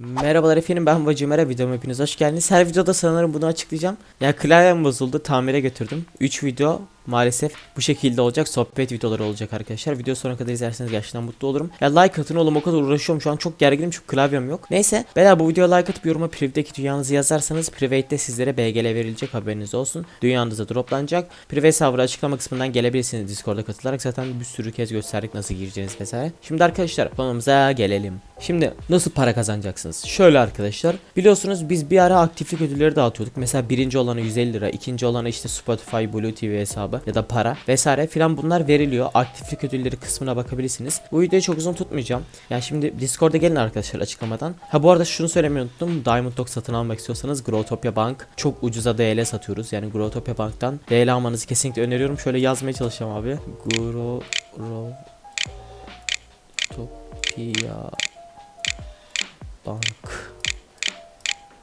Merhabalar efendim ben Vacimera videoma hepiniz hoş geldiniz. Her videoda sanırım bunu açıklayacağım. Ya klavyem bozuldu tamire götürdüm. 3 video maalesef bu şekilde olacak. Sohbet videoları olacak arkadaşlar. Video sonuna kadar izlerseniz gerçekten mutlu olurum. Ya like atın oğlum o kadar uğraşıyorum şu an çok gerginim çünkü klavyem yok. Neyse beyler bu videoya like atıp yoruma private'deki dünyanızı yazarsanız private'de sizlere BGL verilecek haberiniz olsun. Dünyanıza droplanacak. Private server'a açıklama kısmından gelebilirsiniz Discord'a katılarak zaten bir sürü kez gösterdik nasıl gireceğiniz vesaire. Şimdi arkadaşlar konumuza gelelim. Şimdi nasıl para kazanacaksınız? Şöyle arkadaşlar. Biliyorsunuz biz bir ara aktiflik ödülleri dağıtıyorduk. Mesela birinci olana 150 lira, ikinci olana işte Spotify, Blue TV hesabı ya da para vesaire filan bunlar veriliyor. Aktiflik ödülleri kısmına bakabilirsiniz. Bu videoyu çok uzun tutmayacağım. Yani şimdi Discord'a gelin arkadaşlar açıklamadan. Ha bu arada şunu söylemeyi unuttum. Diamond Dog satın almak istiyorsanız Growtopia Bank çok ucuza DL satıyoruz. Yani Growtopia Bank'tan DL almanızı kesinlikle öneriyorum. Şöyle yazmaya çalışacağım abi. Growtopia Bank.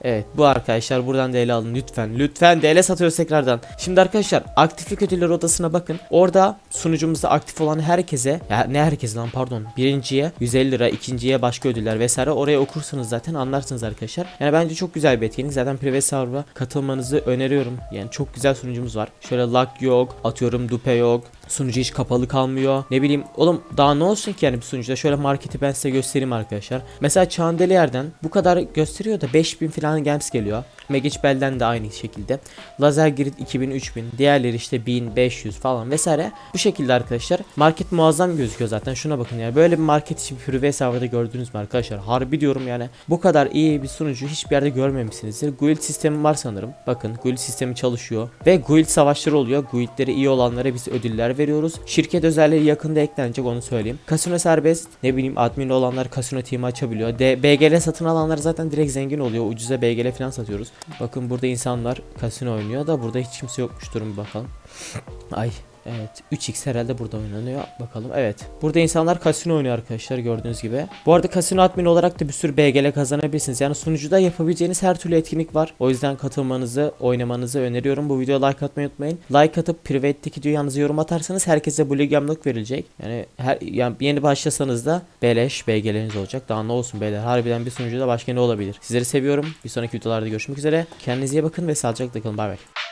Evet bu arkadaşlar buradan DL alın lütfen lütfen DL satıyoruz tekrardan. Şimdi arkadaşlar aktiflik ödülleri odasına bakın. Orada sunucumuzda aktif olan herkese ya ne herkes lan pardon birinciye 150 lira ikinciye başka ödüller vesaire oraya okursanız zaten anlarsınız arkadaşlar. Yani bence çok güzel bir etkinlik zaten prive server'a katılmanızı öneriyorum. Yani çok güzel sunucumuz var. Şöyle lag yok atıyorum dupe yok. Sunucu hiç kapalı kalmıyor. Ne bileyim oğlum daha ne olsun ki yani bir sunucuda. Şöyle marketi ben size göstereyim arkadaşlar. Mesela Çandeliyer'den bu kadar gösteriyor da 5000 falan gems geliyor. Magic Bell'den de aynı şekilde. Lazer Grid 2000 3000. Diğerleri işte 1500 falan vesaire. Bu şekilde arkadaşlar. Market muazzam gözüküyor zaten. Şuna bakın ya. Böyle bir market için Prive serverda gördünüz mü arkadaşlar? Harbi diyorum yani. Bu kadar iyi bir sunucu hiçbir yerde görmemişsinizdir. Guild sistemi var sanırım. Bakın guild sistemi çalışıyor. Ve guild savaşları oluyor. Guildleri iyi olanlara biz ödüller veriyoruz. Şirket özelliği yakında eklenecek onu söyleyeyim. Kasino serbest. Ne bileyim admin olanlar kasino team'i açabiliyor. D BGL satın alanlar zaten direkt zengin oluyor. Ucuza BGL falan satıyoruz. Bakın burada insanlar kasino oynuyor da burada hiç kimse yokmuş durun bir bakalım. Ay Evet 3x herhalde burada oynanıyor. Bakalım. Evet burada insanlar kasino oynuyor arkadaşlar gördüğünüz gibi. Bu arada kasino admin olarak da bir sürü BGL kazanabilirsiniz. Yani sunucuda yapabileceğiniz her türlü etkinlik var. O yüzden katılmanızı oynamanızı öneriyorum. Bu videoya like atmayı unutmayın. Like atıp private'deki dünyanızı yorum atarsanız herkese bu ligamlık verilecek. Yani her yani yeni başlasanız da beleş BGL'niz olacak. Daha ne olsun beyler? Harbiden bir sunucuda başka ne olabilir? Sizleri seviyorum. Bir sonraki videolarda görüşmek üzere. Kendinize iyi bakın ve sağlıcakla kalın. Bay bay